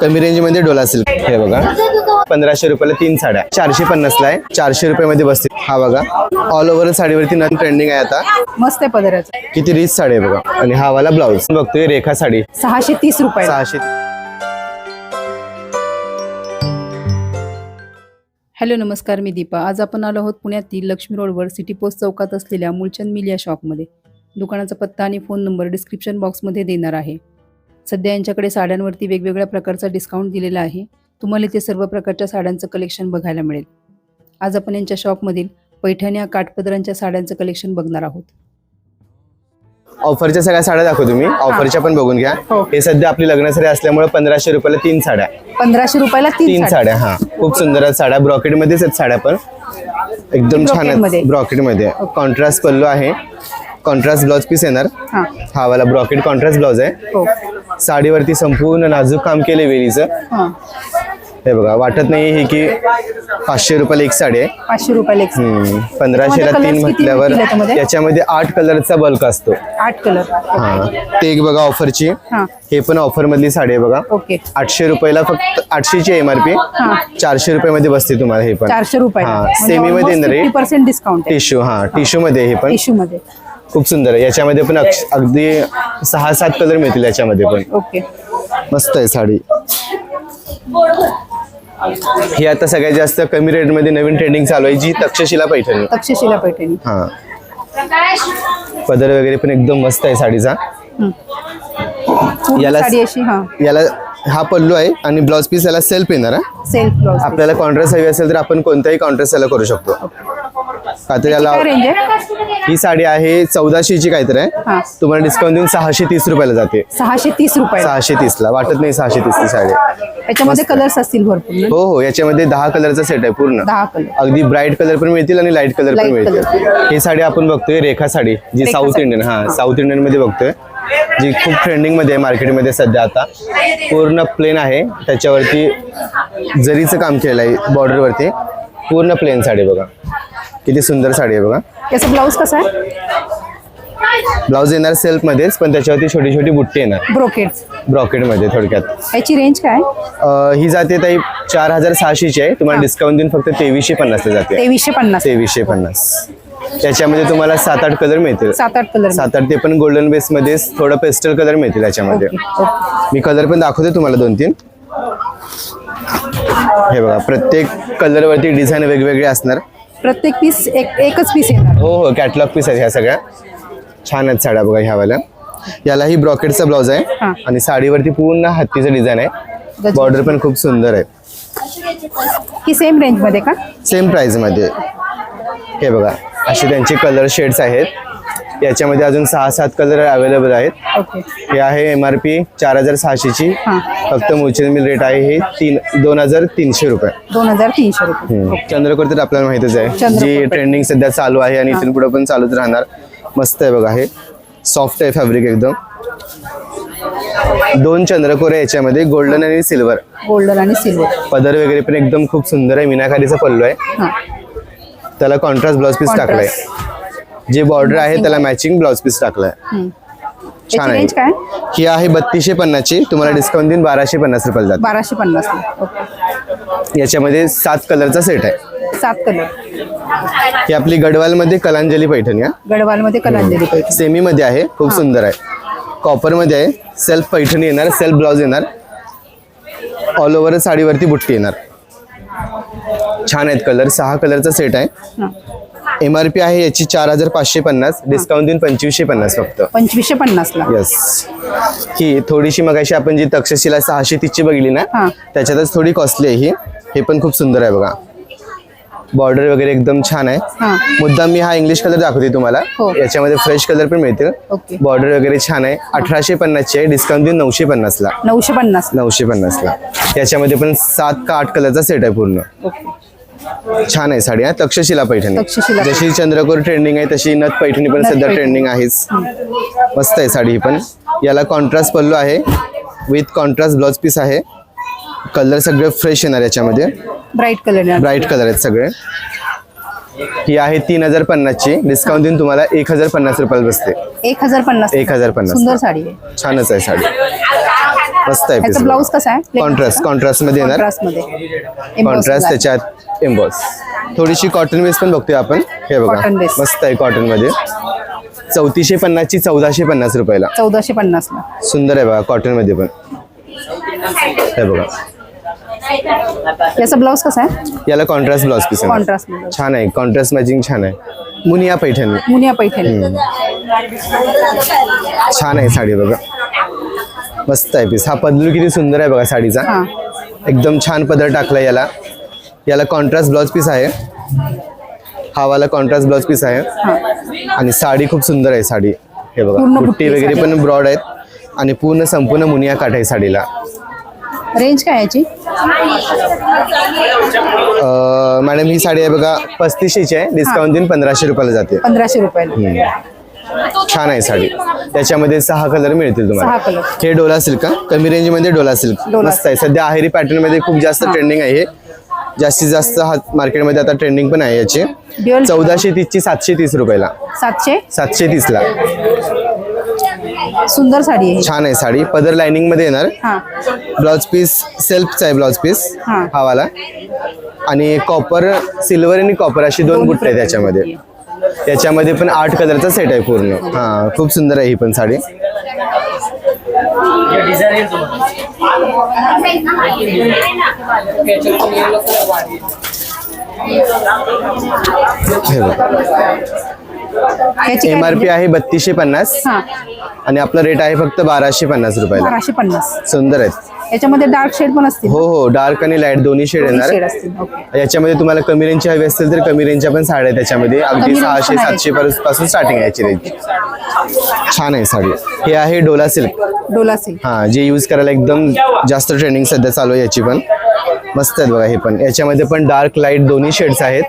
कमी रेंजमध्ये डोला सिल्क हे बघा. पंधराशे रुपयाला तीन साड्या. चारशे पन्नासला आहे. चारशे रुपयामध्ये बसते हा बघा. ऑल ओव्हर साडीवरती नन ट्रेंडिंग आहे आता. मस्त आहे पदराचं. किती रीच साडी आहे बघा. आणि हा वाला ब्लाऊज बघतोय रेखा साडी. सहाशे तीस रुपये. सहाशे. हॅलो नमस्कार मी दीपा. आज आपण आलो आहोत पुण्यातील लक्ष्मी रोडवर सिटी पोस्ट चौकात असलेल्या मुलचंद मिल या शॉपमध्ये. दुकानाचा पत्ता आणि फोन नंबर डिस्क्रिप्शन बॉक्समध्ये देणार आहे. सध्या यांच्याकडे साड्यांवरती वेगवेगळ्या प्रकारचा डिस्काउंट दिलेला आहे. तुम्हाला इथे सर्व प्रकारच्या साड्यांचं कलेक्शन बघायला मिळेल. आज आपण यांच्या शॉपमधील पैठण्या काठपदरांच्या साड्यांचं कलेक्शन बघणार आहोत. ऑफरच्या सगळ्या साड्या दाखवतो तुम्ही. ऑफरच्या पण बघून घ्या. हो. हे सध्या आपली लग्न साडी असल्यामुळे पंधराशे रुपयाला तीन साड्या पंधराशे रुपयाला तीन साड्या. हा. खूप सुंदर आहेत साड्या. ब्रॉकेट मध्येच आहेत साड्या पण. एकदम छान ब्रॉकेटमध्ये. आहेत ब्रॉकेटमध्ये कॉन्ट्रास्ट पल्लू आहे. कॉन्ट्रास्ट ब्लाउज पीस येणार. हां. हा वाला ब्रॉकेट कॉन्ट्रास्ट ब्लाउज आहे. हो. साडीवरती संपूर्ण नाजूक काम केले वेलीचं. हां. हे बघा वाटत नाही हे की पाचशे रुपयाला एक साडी आहे. पाचशे रुपयाला एक हम्म, पंधराशेला त्याच्यामध्ये तीन colours किती म्हटल्यावर निघतील याच्यामध्ये? याच्यामध्ये आठ कलरचा बल्क असतो. आठ कलर हा ते एक बघा ऑफरची हां. हे पण ऑफर मधली साडी आहे बघा. ओके. आठशे रुपयाला फक्त आठशेची एम आर पी चारशे रुपयामध्ये बसते तुम्हाला हे पण. चारशे रुपये हा, semi मध्ये येणार आहे. पर्सेंट डिस्काउंट टिश्यू हा टिश्यू मध्ये हे पण. टिश्यू मध्ये. खूप सुंदर आहे. याच्यामध्ये पण अक्ष- अगदी सहा सात कलर मिळतील याच्यामध्ये पण. ओके मस्त आहे साडी. ही आता सगळ्यात जास्त कमी रेटमध्ये नवीन ट्रेंडिंग चालू आहे जी तक्षशिला पैठणी. तक्षशिला पैठणी. हा. पदर वगैरे पण एकदम मस्त आहे साडीचा. पूर्ण याला- साडी अशी हा. याला हा पल्लू आहे आणि ब्लाउज पीस याला सेल्फ येणार हा? सेल्फ ब्लाउज आपल्याला कॉन्ट्रास्ट हवी असेल तर आपण कोणताही कॉन्ट्रास्ट याला करू शकतो. का तर याला काय रेंज आहे? ही साडी आहे चौदाशेची काहीतरी आहे. तुम्हाला डिस्काउंट देऊन सहाशे तीस रुपयाला जाते. सहाशे तीस रुपये सहाशे तीस ला वाटत नाही सहाशे तीस ची साडी. आहे. याच्यामध्ये कलर्स असतील भरपूर ना? हो हो. याच्यामध्ये दहा कलरचा सेट आहे पूर्ण. दहा अगदी ब्राईट कलर पण मिळतील आणि लाइट कलर पण Light मिळतील. ही साडी आपण बघतोय रेखा साडी जी रेखा साऊथ साडी. इंडियन हा साऊथ इंडियनमध्ये बघतोय. जी खूप ट्रेंडिंगमध्ये आहे मार्केटमध्ये सध्या आता. पूर्ण प्लेन आहे. त्याच्यावरती जरीचं काम केलं आहे बॉर्डरवरती पूर्ण प्लेन साडी बघा. किती सुंदर साडी आहे बघा. याचा ब्लाऊज कसा आहे? ब्लाऊज येणार सेल्फ मध्येच पण त्याच्यावरती छोटी छोटी बुट्टी येणार. ब्रोकेड ब्रॉकेटमध्ये थोडक्यात. याची रेंज काय ही जाते ताई चार हजार सहाशेची आहे. तुम्हाला डिस्काउंट देऊन फक्त तेवीसशे पन्नासला जाते. तेवीसशे पन्नास तेवीसशे पन्नास त्याच्यामध्ये तुम्हाला सात आठ कलर मिळतील. सात आठ कलर सात आठ ते पण गोल्डन बेस मध्ये थोडं पेस्टल कलर मिळतील याच्यामध्ये ओके ओके. मी कलर पण दाखवते तुम्हाला दोन तीन हे बघा प्रत्येक कलर वरती डिझाईन वेगवेगळे असणार. प्रत्येक पीस एक एकच पीस येणार. हो हो कॅटलॉग पीस आहेत ह्या सगळ्या. छान आहेत साड्या बघा ह्या वाल्या. याला ही ब्रॉकेटचा ब्लाउज आहे हा. आणि साडीवरती पूर्ण हत्तीचं डिझाईन आहे. गजब. बॉर्डर पण खूप सुंदर आहे. ही सेम रेंजमध्ये का? सेम प्राइसमध्ये. हे बघा असे त्यांचे कलर शेड्स आहेत. याच्यामध्ये अजून सहा सात कलर अवेलेबल आहेत. ओके. हे आहे एम आर पी चार हजार सहाशेची. हा. फक्त मुलचंद मिल रेट आहे हे तीन दोन हजार तीनशे रुपये. दोन हजार तीनशे रुपये. हम्म. चंद्रकोर तर आपल्याला माहितच आहे. चंद्रकोर. जी. ट्रेंडिंग सध्या चालू आहे आणि इथून पुढे पण चालूच राहणार. मस्त आहे बघा हे. सॉफ्ट आहे फॅब्रिक एकदम. दोन चंद्रकोर आहे याच्यामध्ये गोल्डन आणि सिल्वर गोल्डन आणि सिल्वर पदर वगैरे पण एकदम खूप सुंदर आहे. मीनाखारीचा पल्लू आहे. हा. त्याला कॉन्ट्रास्ट ब्लाउज पीस Contrast. जे बॉर्डर आहे त्याला मॅचिंग ब्लाउज पीस टाकलाय. छान आहे. ही आहे बत्तीसशे पन्नासची. तुम्हाला डिस्काउंट देऊन बाराशे पन्नास रुपयाला जाते. बाराशे पन्नास. ओके. याच्यामध्ये सात कलरचा सेट आहे. सात कलर. ही आपली गडवालमध्ये कलांजली पैठणी आहे गडवाल मध्ये कलांजली पैठणी. सेमी मध्ये आहे खूप सुंदर आहे. कॉपरमध्ये आहे सेल्फ पैठणी येणार सेल्फ ब्लाउज येणार. ऑल ओव्हर साडीवरती बुट्टी येणार. छान आहेत कलर सहा कलरचा सेट आहे. एम आर पी आहे याची चार हजार पाचशे पन्नास डिस्काउंट देऊन पंचवीसशे पन्नास फक्त. पंचवीसशे पन्नास ला येस ही थोडीशी मगाशी आपण जी तक्षशिला सहाशे तीसची बघितली ना हा. त्याच्यातच थोडी कॉस्टली आहे ही. हे पण खूप सुंदर आहे बघा. बॉर्डर वगैरे एकदम छान आहे. हा. मुद्दाम मी हा इंग्लिश कलर दाखवते तुम्हाला. हो. याच्यामध्ये फ्रेश कलर पण मिळतील. ओके. बॉर्डर वगैरे छान आहे. अठराशे पन्नासची आहे. डिस्काउंट देऊन नऊशे पन्नासला. नऊशे पन्नास नऊशे पन्नासला. याच्यामध्ये पण सात का आठ कलरचा सेट आहे पूर्ण. ओके. छान आहे साडी हा तक्षशिला पैठणी. जशी चंद्रकोर ट्रेंडिंग आहे तशी नथ पैठणी पण सध्या. ट्रेंडिंग आहेच. मस्त आहे साडी ही पण. याला कॉन्ट्रास्ट पल्लू आहे. विथ कॉन्ट्रास्ट ब्लाउज पीस आहे. कलर सगळे फ्रेश येणार याच्यामध्ये. ब्राईट कलर ब्राईट कलर आहेत सगळे. ही आहे तीन हजार पन्नासची. डिस्काउंट देऊन तुम्हाला एक हजार पन्नास रुपयाला बसते. एक हजार पन्नास. एक हजार पन्नास. सुंदर साडी आहे. छानच आहे साडी. मस्त आहे ह्याचा ब्लाऊज कसा आहे? कॉन्ट्रास्ट कॉन्ट्रास्टमध्ये येणार. कॉन्ट्रास्ट त्याच्यात एम्बॉस थोडीशी कॉटन बेस पण बघतोय आपण. हे बघा. मस्त आहे कॉटनमध्ये चौतीसशे पन्नासची चौदाशे पन्नास रुपयाला. चौदाशे पन्नास सुंदर आहे बघा कॉटनमध्ये पण. हे बघा. याचा ब्लाऊज कसा आहे? याला कॉन्ट्रास्ट ब्लाउज पीस कॉन्ट्रास्ट छान आहे. कॉन्ट्रास्ट मॅचिंग छान आहे. मुनिया पैठणी. मुनिया पैठणी. छान आहे साडी बघा. मस्त आहे पीस हा पदलू किती सुंदर आहे बघा साडीचा. एकदम छान पदर टाकला याला. याला कॉन्ट्रास्ट ब्लाउज पीस आहे. हा वाला कॉन्ट्रास्ट ब्लाउज पीस आहे. आणि साडी खूप सुंदर आहे साडी. हे बघा बुट्टी वगैरे. पण ब्रॉड आहेत. आणि पूर्ण संपूर्ण मुनिया काठ आहे साडीला. रेंज काय याची? मॅडम ही साडी आहे बघा पस्तीसशेची आहे. डिस्काउंट देऊन पंधराशे रुपयाला जाते. पंधराशे रुपयाला. छान आहे साडी. त्याच्यामध्ये सहा कलर मिळतील तुम्हाला. हे डोला सिल्क कमी रेंजमध्ये डोला सिल्क. मस्त आहे. सध्या आहेरी पॅटर्नमध्ये खूप जास्त ट्रेंडिंग आहे हे. जास्तीत जास्त हा मार्केटमध्ये आता ट्रेंडिंग पण आहे याची. चौदाशे तीस ची सातशे तीस रुपयाला. सातशे? सातशे तीस ला सुंदर साडी आहे छान आहे साडी. पदर लाइनिंगमध्ये येणार. हा. ब्लाउज पीस सेल्फचा आहे ब्लाउज पीस हा. वाला आणि कॉपर सिल्वर आणि कॉपर अशी दोन बुट्ट त्याच्यामध्ये. त्याच्यामध्ये पण आठ कलरचा सेट आहे पूर्ण. हा खूप सुंदर आहे ही पण साडी. हे बघा. याची एम आर काय पी आहे बत्तीसशे पन्नास. हा. आणि आपला रेट आहे फक्त बाराशे पन्नास रुपयाला. बाराशे पन्नास. सुंदर आहेत. याच्यामध्ये डार्क शेड पण असतील. हो हो. डार्क आणि लाइट दोन्ही शेड शेड येणार. असतील. ओके याच्यामध्ये तुम्हाला कमी रेंजची हवी असतील तर कमी रेंजच्या पण साड्या आहेत त्याच्यामध्ये अगदी कमी range सहाशे पण आहेत. सातशे पर्यंत- पासून स्टार्टिंग आहे याची रेंज छान आहे साडी. हे आहे डोला सिल्क. डोला सिल्क. हा जे यूज करायला एकदम जास्त ट्रेंडिंग सध्या चालू आहे याची पण. मस्त आहेत बघा हे पण. याच्यामध्ये पण डार्क लाइट दोन्ही शेड्स आहेत.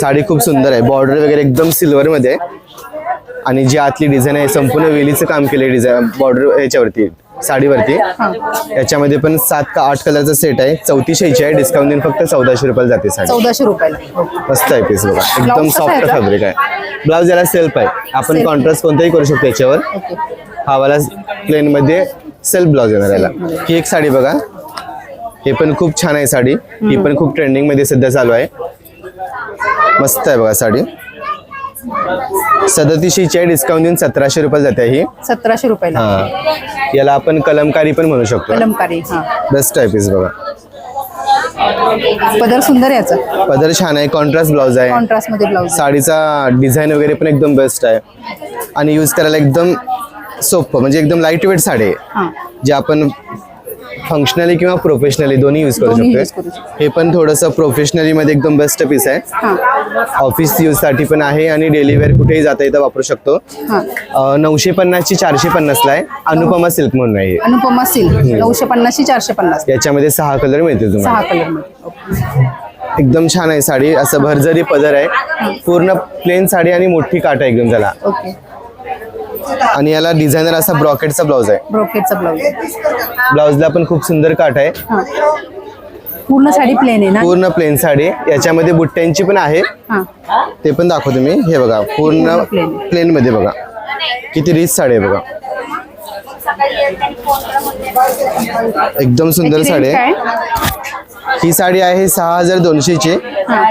साडी खूप सुंदर आहे. बॉर्डर वगैरे एकदम सिल्वर मध्ये आहे. आणि जी आतली डिझाईन आहे संपूर्ण वेलीचं काम केलं डिझाईन बॉर्डर याच्यावरती साडीवरती. याच्यामध्ये पण सात का आठ कलरचा सेट आहे. चौतीसशेची आहे. डिस्काउंट देऊन फक्त चौदाशे रुपयाला जाते साडी. चौदाशे रुपयाला. मस्त आहे पीस बघा. एकदम सॉफ्ट? फॅब्रिक आहे ब्लाउज याला सेल्फ आहे. आपण. कॉन्ट्रास्ट कोणताही करू शकतो याच्यावर. ओके हा वाला प्लेन मध्ये सेल्फ ब्लाउज येणार याला ही एक साडी बघा. हे पण खूप छान आहे साडी. ही पण खूप ट्रेंडिंगमध्ये सध्या चालू आहे. मस्त आहे बघा साडी. सदतीसशेची आहे डिस्काउंट देऊन सतराशे रुपये जाते ही. सतराशे रुपयाला. हा. याला आपण कलमकारी पण म्हणू शकतो. कलमकारी हा. बेस्ट आहे पीस बघा. पदर सुंदर आहे याचा. पदर छान आहे कॉन्ट्रास्ट ब्लाउज आहे. कॉन्ट्रास्टमध्ये ब्लाऊज साडीचा डिझाईन वगैरे पण एकदम बेस्ट आहे. आणि यूज करायला एकदम सोपं म्हणजे एकदम लाइट वेट साडी आहे. हा. जे आपण फंक्शनली किंवा प्रोफेशनली दोन्ही यूज करू दोन्ही use शकतो करू शकतो. हे पण थोडंसं प्रोफेशनली मध्ये एकदम बेस्ट पीस आहे. हा. ऑफिस यूजसाठी पण आहे आणि डेली वेअर कुठेही जाता येता वापरू शकतो. हा. अं, नऊशे पन्नासची चारशे पन्नासला आहे. अनुपमा सिल्क म्हणून आहे. अनुपमा सिल्क नऊशे पन्नासशी चारशे पन्नास. याच्यामध्ये सहा कलर मिळतील सहा तुम्हाला कलरमध्ये ओके. एकदम छान आहे साडी. असं भरजरी पदर आहे. पूर्ण प्लेन साडी आणि मोठी काट आहे एकदम त्याला. ओके. आणि याला डिझायनर असा ब्रॉकेटचा ब्लाउज आहे. ब्रोकेटचा ब्लाऊज ब्लाउजला पण खूप सुंदर काट आहे. पूर्ण साडी प्लेन आहे ना? पूर्ण प्लेन साडी. याच्यामध्ये बुट्ट्यांची पण आहे. हा. ते पण दाखवतो मी. हे बघा पूर्ण. प्लेन मध्ये बघा. किती रिच साडी आहे बघा. एकदम सुंदर याची साडी range आहे. काय? ही साडी आहे सहा हजार दोनशेची.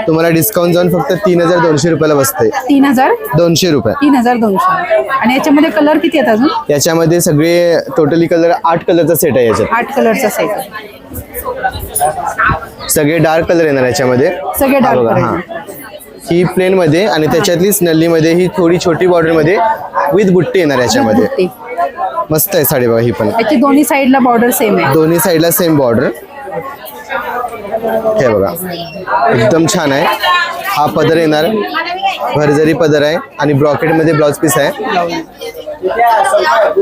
तुम्हाला डिस्काउंट जाऊन फक्त तीन हजार दोनशे रुपयाला बसते तीन हजार? दोनशे रुपये. तीन हजार दोनशे. आणि याच्यामध्ये कलर किती आहेत अजून? याच्यामध्ये सगळे टोटली कलर आठ कलरचा सेट आहे याच्यात. आठ कलरचा सेट सगळे डार्क कलर येणार याच्यामध्ये. सगळे हा डार्क बघा, कलर हा. ही प्लेन मध्ये आणि त्याच्यातलीच नल्ली मध्ये ही थोडी छोटी बॉर्डरमध्ये विथ बुट्टी येणार याच्यामध्ये. मस्त आहे साडी बघा ही पण. याची दोन्ही साईडला बॉर्डर सेम आहे. दोन्ही साईडला सेम बॉर्डर हे बघा. एकदम छान आहे. हा पदर येणार भरजरी पदर आहे आणि ब्रॉकेटमध्ये ब्लाउज पीस आहे.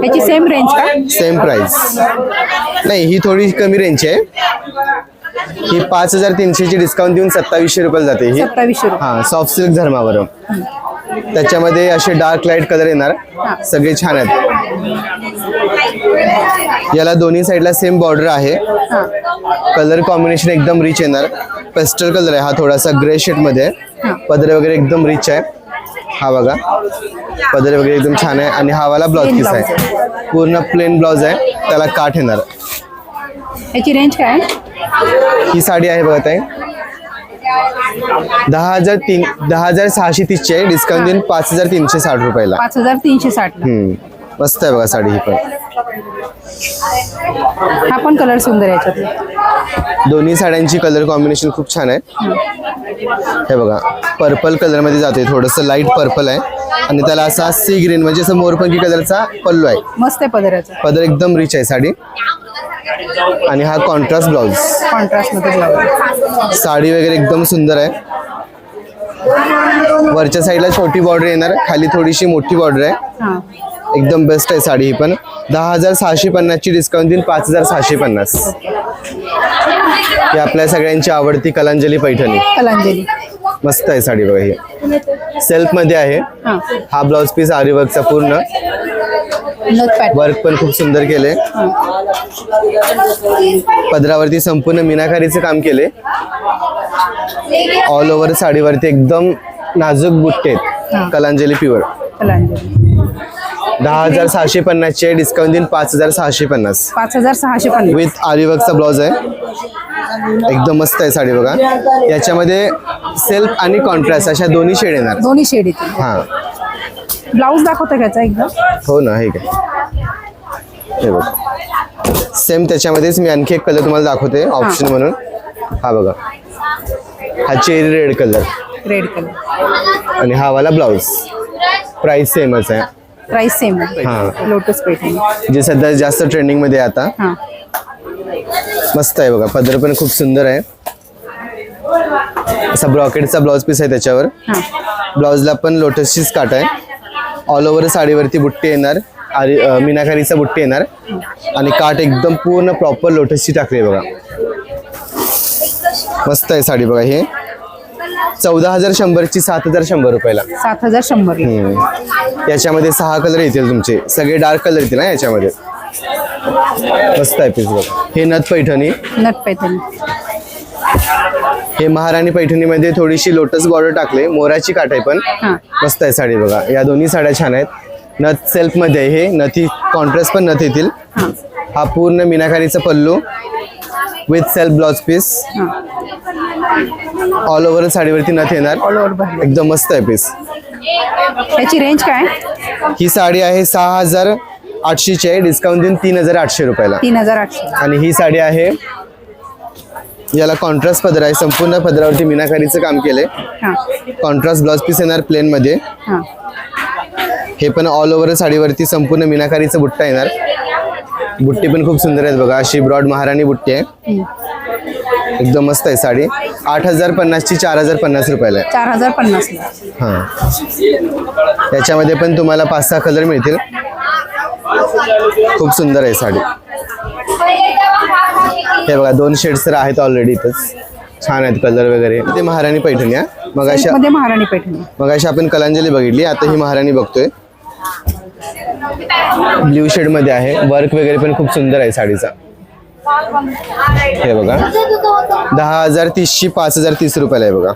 याची सेम रेंज का? सेम प्राइस नाही ही थोडी कमी रेंजची आहे. ही पाच हजार तीनशेची डिस्काउंट देऊन सत्तावीसशे रुपयाला जाते ही. हा सॉफ्ट सिल्क धर्मावर त्याच्यामध्ये असे डार्क लाइट कलर येणार. सगळे छान आहेत. याला दोन्ही साईडला सेम बॉर्डर आहे. हा. कलर कॉम्बिनेशन एकदम रिच येणार. पेस्टल कलर आहे हा थोडासा ग्रे शेडमध्ये. आहे. पदर वगैरे एकदम रिच आहे. हा बघा. पदर वगैरे एकदम छान आहे आणि हा वाला ब्लाउज पीस आहे. पूर्ण प्लेन ब्लाउज आहे. त्याला काठ येणार. याची रेंज काय? आहे ही साडी आहे बघा ताई. दहा हजार तीन दहा हजार सहाशे तीसची आहे. डिस्काउंट देऊन पाच हजार तीनशे साठ रुपयाला. पाच हजार तीनशे हम्म. मस्त आहे बघा साडी ही पण. हा पण कलर सुंदर आहे याच्यात दोन्ही साड्यांची कलर कॉम्बिनेशन खूप छान आहे. हे बघा पर्पल कलरमध्ये जाते थोडंसं लाइट पर्पल आहे. आणि त्याला असा सी ग्रीन म्हणजे असं मोरपंखी कलरचा पल्लू आहे. मस्त आहे पदराचा. पदर एकदम रिच आहे साडी. आणि हा कॉन्ट्रास्ट ब्लाउज कॉन्ट्रास्टमध्ये ब्लाउज साडी वगैरे एकदम सुंदर आहे. वरच्या साईडला छोटी बॉर्डर येणार खाली थोडीशी मोठी बॉर्डर आहे. एकदम बेस्ट आहे साडी ही पण. दहा हजार सहाशे पन्नासची डिस्काउंट देऊन पाच हजार सहाशे पन्नास. ही आपल्या सगळ्यांची आवडती कलांजली पैठणी. कलांजली. मस्त आहे साडी बघा ही. सेल्फमध्ये आहे. हा. ब्लाउज पीस आरी वर्कचा पूर्ण. नथ वर्क पण खूप सुंदर केले पदरावरती संपूर्ण मीनाकारीचं काम केले ऑल ओव्हर साडीवरती एकदम नाजूक बुट्टे. आहेत. कलांजली प्युअर कलांजली. दहा हजार सहाशे पन्नासचे आहे डिस्काउंट देऊन पाच हजार सहाशे पन्नास. पाच हजार सहाशे पन्नास. विथ आरीवर्कचा ब्लाउज आहे. एकदम मस्त आहे साडी बघा. याच्यामध्ये सेल्फ आणि कॉन्ट्रास्ट अशा दोन्ही शेड येणार. दोन्ही शेड येतील. हा. ब्लाऊज दाखवता त्याचा एकदा? हो ना हे काय हे बघ. सेम त्याच्यामध्येच मी आणखी एक कलर तुम्हाला दाखवते ऑप्शन म्हणून. हा बघा. हा cherry red colour red colour आणि हा वाला ब्लाउज प्राइस सेमच आहे. प्राइस सेम हा. लोटस पैठणी जे सध्या जास्त ट्रेंडिंगमध्ये आहे आता. हा. मस्त आहे बघा. पदर पण खूप सुंदर आहे. असा ब्रॉकेटचा ब्लाउज पीस आहे त्याच्यावर. हा. ब्लाउजला पण लोटसचीच काट आहे. ऑल ओव्हर साडीवरती बुट्टी येणार. अ, मीनाकारीचा बुट्टी येणार. आणि काठ एकदम पूर्ण प्रॉपर लोटसची टाकली आहे बघा. मस्त आहे साडी बघा हे. चौदा हजार शंभरची सात हजार शंभर रुपयाला. सात हजार शंभर. हम्म. याच्यामध्ये सहा कलर येतील तुमचे. सगळे डार्क कलर येतील ना याच्यामध्ये? मस्त आहे पीस बघा. हे नथ पैठणी. नट पैठणी. हे महाराणी पैठणीमध्ये थोडीशी लोटस बॉर्डर टाकले. मोराची काठ आहे पण. हा. मस्त आहे साडी बघा. या दोन्ही साड्या छान आहेत. नथ सेल्फमध्ये आहे हे नथी कॉन्ट्रास्ट पण नथ येतील. हा. हा पूर्ण मीनाकारीचा pallu. With self blouse piece हा. ऑल ओव्हर साडीवरती नथ येणार. ऑल ओव्हर एकदम मस्त आहे पीस याची रेंज काय? ही साडी आहे सहा हजार आठशेची आहे. डिस्काउंट देऊन तीन हजार आठशे रुपयाला. तीन हजार आठशे. आणि ही साडी आहे याला कॉन्ट्रास्ट पदर आहे. संपूर्ण पदरावरती मीनाकारीचं काम केलंय. हा. कॉन्ट्रास्ट ब्लाउज पीस येणार प्लेन मध्ये. हा. हे पण ऑल ओव्हर साडीवरती संपूर्ण मीनाकारीचं बुट्टा येणार. बुट्टी पण खूप सुंदर आहेत बघा. अशी ब्रॉड महाराणी बुट्टी आहे. एकदम मस्त आहे साडी. आठ हजार पन्नासची चार हजार पन्नास रुपयाला आहे. चार हजार पन्नासला हां. याच्यामध्ये पण तुम्हाला पाच सहा कलर मिळतील. खूप सुंदर आहे साडी. हे बघा दोन शेड्स तर आहेत ऑलरेडी इथंच. छान आहेत कलर वगैरे. ते महाराणी पैठणी हा. मग अशा महाराणी पैठणी. मग अशी आपण कलांजली बघितली. आता ही महाराणी बघतोय. ब्ल्यू शेडमध्ये आहे. वर्क वगैरे पण खूप सुंदर आहे साडीचा. हे बघा. दहा हजार तीसची पाच हजार तीस रुपयाला आहे बघा.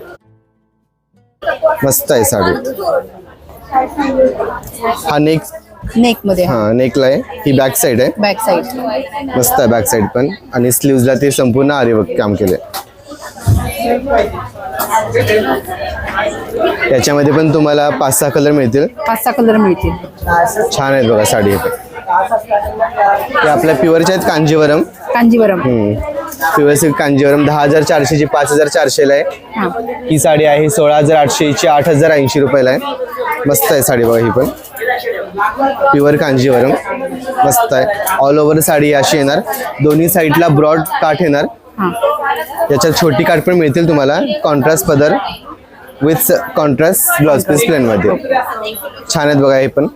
मस्त आहे साडी. हा नेक नेकमध्ये हा नेकला आहे. ही बॅक साईड आहे. बॅक साइड मस्त आहे बॅक साईड पण. आणि स्लीव्हजला ते संपूर्ण आरी काम केले त्याच्यामध्ये पण तुम्हाला पाच सहा कलर मिळतील. पाच सहा कलर मिळतील. छान आहेत बघा साडी हे आपल्या प्युअरच्या आहेत Kanjivaram. Kanjeevaram. Pure silk Kanjivaram. दहा हजार चारशेची पाच हजार चारशेला आहे. हा. साडी आहे सोळा हजार आठशेची आठ हजार ऐंशी रुपयाला आहे. मस्त आहे साडी बघा ही पण. प्युअर कांजीवरम. मस्त आहे. ऑल ओव्हर साडी अशी येणार. दोन्ही साईडला ब्रॉड काठ येणार. याच्यात छोटी काठ पण मिळतील तुम्हाला. कॉन्ट्रास्ट पदर. विथ कॉन्ट्रास्ट ब्लाउज पीस प्लेनमध्ये छान आहेत बघा हे पण.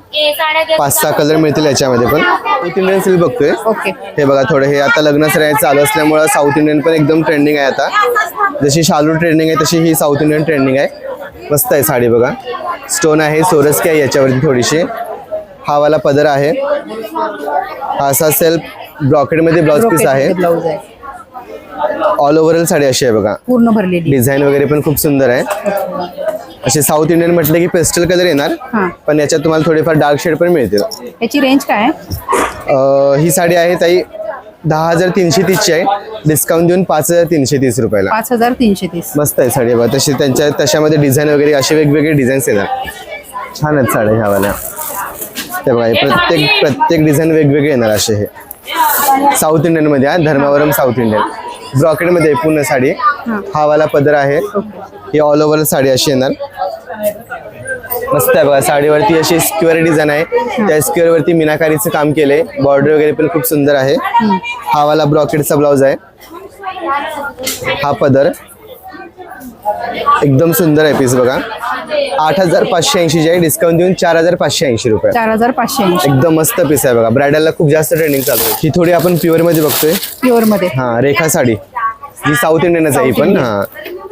पाच सहा कलर मिळतील याच्यामध्ये पण. साऊथ इंडियन सिल्क बघतोय. हे बघा थोडं हे आता लग्न सराई चालू असल्यामुळं साऊथ इंडियन पण एकदम ट्रेंडिंग आहे आता. जशी शालू ट्रेंडिंग आहे तशी ही साऊथ इंडियन ट्रेंडिंग आहे. मस्त आहे साडी बघा. स्टोन आहे सोरसकी आहे याच्यावरती थोडीशी. हा वाला पदर आहे. हा असा सेल्फ ब्रॉकेटमध्ये ब्लाउज पीस ब्लाऊज आहे. ऑल ओव्हरऑल साडी अशी आहे बघा. पूर्ण भरलेली. डिझाईन वगैरे पण खूप सुंदर आहे. असे साऊथ इंडियन म्हटलं की पेस्टल कलर येणार हां. पण याच्यात तुम्हाला थोडेफार डार्क शेड पण मिळतील. याची रेंज काय आहे? अं, ही साडी आहे ताई दहा हजार तीनशे तीसची आहे. डिस्काउंट देऊन पाच हजार तीनशे तीस रुपयाला. पाच हजार तीनशे तीस. मस्त आहे साडी बघा तशी त्यांच्या तशामध्ये डिझाईन वगैरे असे वेगवेगळे डिझाईन्स येतात छान आहेत साड्या ह्यावाल्या ते बघा हे प्रत्येक प्रत्येक डिझाईन वेगवेगळे येणार असे हे. साऊथ इंडियनमध्ये आहे धर्मावरम साऊथ इंडियन ब्रॉकेटमध्ये आहे पूर्ण साडी. हा. वाला पदर आहे. ही ऑल ओव्हर साडी अशी येणार. मस्त आहे बघा साडीवरती अशी स्क्वेअर डिझाईन आहे. त्या स्क्वेअर वरती मीनाकारीचं काम केलंय. बॉर्डर वगैरे पण खूप सुंदर आहे. हा वाला ब्रॉकेटचा ब्लाउज आहे. हा पदर. एकदम सुंदर आहे पीस बघा. आठ हजार पाचशे ऐंशी आहे. डिस्काउंट देऊन चार हजार पाचशे ऐंशी रुपये. चार हजार पाचशे ऐंशी. एकदम मस्त पीस आहे बघा. ब्रायडलला खूप जास्त ट्रेंडिंग चालू आहे. ही थोडी आपण प्युअरमध्ये बघतोय. प्युअरमध्ये. हा रेखा साडी. जी साऊथ इंडियनच आहे ही पण. हा.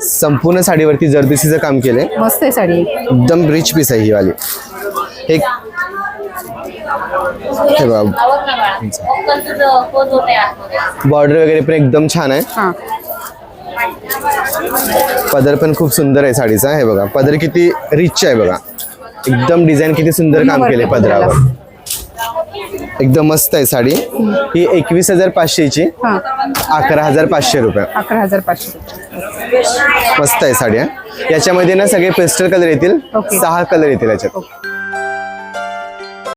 संपूर्ण साडीवरती जरदोसीचं काम केलंय. मस्त आहे साडी. एकदम रिच पीस आहे ही वाली. एक हे बॉर्डर वगैरे पण एकदम छान आहे. हां. पदर पण खूप सुंदर आहे साडीचा. हे बघा पदर किती रिच आहे बघा. एकदम डिझाईन किती सुंदर काम केले पदरावर. एकदम मस्त आहे साडी. ही एकवीस हजार पाचशेची अकरा हजार पाचशे रुपये. अकरा हजार पाचशे मस्त आहे साडी. याच्यामध्ये ना सगळे पेस्टल कलर येतील. सहा कलर येतील याच्यात.